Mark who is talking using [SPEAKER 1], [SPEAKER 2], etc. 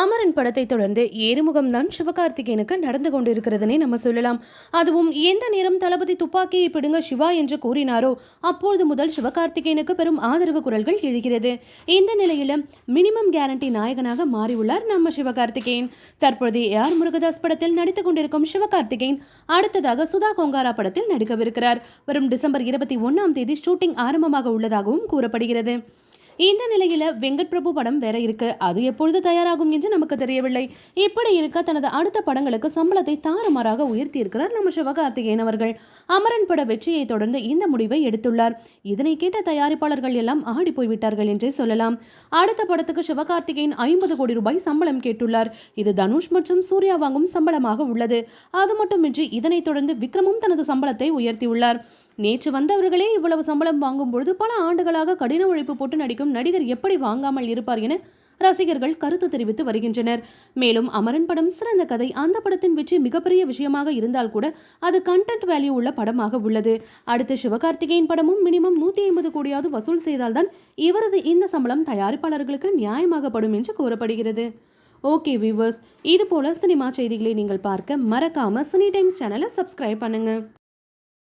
[SPEAKER 1] அமரன் படத்தை தொடர்ந்து ஏறுமுகம் தான் சிவகார்த்திகேயனுக்கு நடந்து கொண்டிருக்கிறதுனே நம்ம சொல்லலாம். அதுவும் எந்த நேரம் தளபதி துப்பாக்கியை பிடுங்க சிவா என்று கூறினாரோ அப்பொழுது முதல் சிவகார்த்திகேயனுக்கு பெரும் ஆதரவு குரல்கள் எழுகிறது. இந்த நிலையில மினிமம் கேரண்டி நாயகனாக மாறியுள்ளார் நம்ம சிவகார்த்திகேயன். தற்போது ஏஆர் முருகதாஸ் படத்தில் நடித்துக் கொண்டிருக்கும் சிவகார்த்திகேயன் அடுத்ததாக சுதா கொங்காரா படத்தில் நடிக்கவிருக்கிறார். வரும் டிசம்பர் இருபத்தி ஒன்னாம் தேதி ஷூட்டிங் ஆரம்பமாக உள்ளதாகவும் கூறப்படுகிறது. இந்த நிலையில வெங்கட் பிரபு படம் வேற இருக்கு. அது எப்பொழுது தயாராகும் என்று நமக்கு தெரியவில்லை. இப்படி இருக்க தனது அடுத்த படங்களுக்கு சம்பளத்தை தாறுமாறாக உயர்த்தி இருக்கிறார் நம்ம சிவகார்த்திகேயன் அவர்கள். அமரன் பட வெற்றியை தொடர்ந்து இந்த முடிவை எடுத்துள்ளார். இதனை கேட்ட தயாரிப்பாளர்கள் எல்லாம் ஆடி போய்விட்டார்கள் என்றே சொல்லலாம். அடுத்த படத்துக்கு சிவகார்த்திகேயன் ஐம்பது கோடி ரூபாய் சம்பளம் கேட்டுள்ளார். இது தனுஷ் மற்றும் சூர்யா வாங்கும் சம்பளமாக உள்ளது. அது மட்டுமின்றி இதனைத் தொடர்ந்து விக்ரமும் தனது சம்பளத்தை உயர்த்தியுள்ளார். நேற்று வந்தவர்களே இவ்வளவு சம்பளம் வாங்கும் பொழுது பல ஆண்டுகளாக கடின உழைப்பு போட்டு நடிக்கும் நடிகர் எப்படி வாங்காமல் இருப்பார் என ரசிகர்கள் கருத்து தெரிவித்து வருகின்றனர். மேலும் அமரன் படம் சிறந்த கதை அந்த படத்தின் வெற்றி மிகப்பெரிய விஷயமாக இருந்தால் கூட அது கண்டென்ட் வேல்யூ உள்ள படமாக உள்ளது. அடுத்து சிவகார்த்திகேயன் படமும் மினிமம் நூத்தி ஐம்பது கோடியாவது வசூல் செய்தால்தான் இவரது இந்த சம்பளம் தயாரிப்பாளர்களுக்கு நியாயமாகப்படும் என்று கூறப்படுகிறது. ஓகே வியூவர்ஸ் இது போல சினிமா செய்திகளை நீங்கள் பார்க்க மறக்காம சினி டைம்ஸ் சேனலை சப்ஸ்கிரைப் பண்ணுங்க.